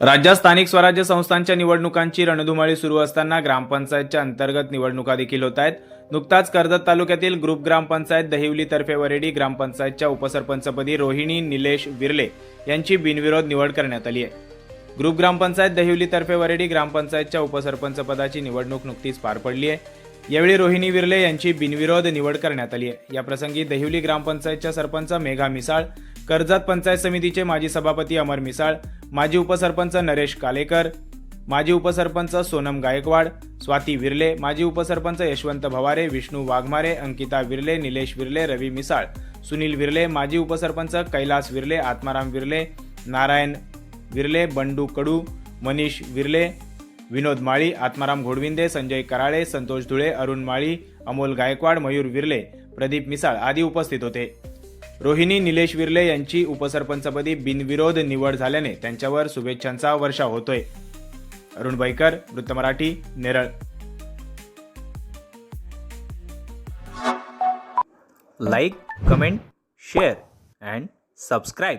राज्यात स्थानिक स्वराज्य संस्थांच्या निवडणुकांची रणधुमाळी सुरू असताना ग्रामपंचायतच्या अंतर्गत निवडणुका देखील होत आहेत. नुकताच कर्जत तालुक्यातील ग्रुप ग्रामपंचायत दहिवली तर्फे वरेडी ग्रामपंचायतच्या उपसरपंचपदी रोहिणी निलेश विरले यांची बिनविरोध निवड करण्यात आली आहे. ग्रुप ग्रामपंचायत दहिवली तर्फे वरेडी ग्रामपंचायतच्या उपसरपंच पदाची निवडणूक नुकतीच पार पडली आहे. यावेळी रोहिणी विरले यांची बिनविरोध निवड करण्यात आली आहे. या प्रसंगी दहिवली ग्रामपंचायतच्या सरपंच मेघा मिसाळ कर्जत पंचायत समितीचे माजी सभापती अमर मिसाळ माजी उपसरपंच नरेश कालेकर माजी उपसरपंच सोनम गायकवाड स्वाती विर्ले माजी उपसरपंच यशवंत भवारे विष्णू वाघमारे अंकिता विर्ले निलेश विर्ले रवी मिसाळ सुनील विर्ले माजी उपसरपंच कैलास विर्ले आत्माराम विर्ले नारायण विर्ले बंडू कडू मनीष विर्ले विनोद माळी आत्माराम घोडविंदे संजय कराळे संतोष धुळे अरुण माळी अमोल गायकवाड मयूर विर्ले प्रदीप मिसाळ आदी उपस्थित होते. रोहिणी निलेश विर्ले यांची उपसरपंचपदी बिनविरोध निवड झाल्याने त्यांच्यावर शुभेच्छांचा वर्षा होतोय. अरुण बैकर वृत्त Marathi Neral. Like comment share and subscribe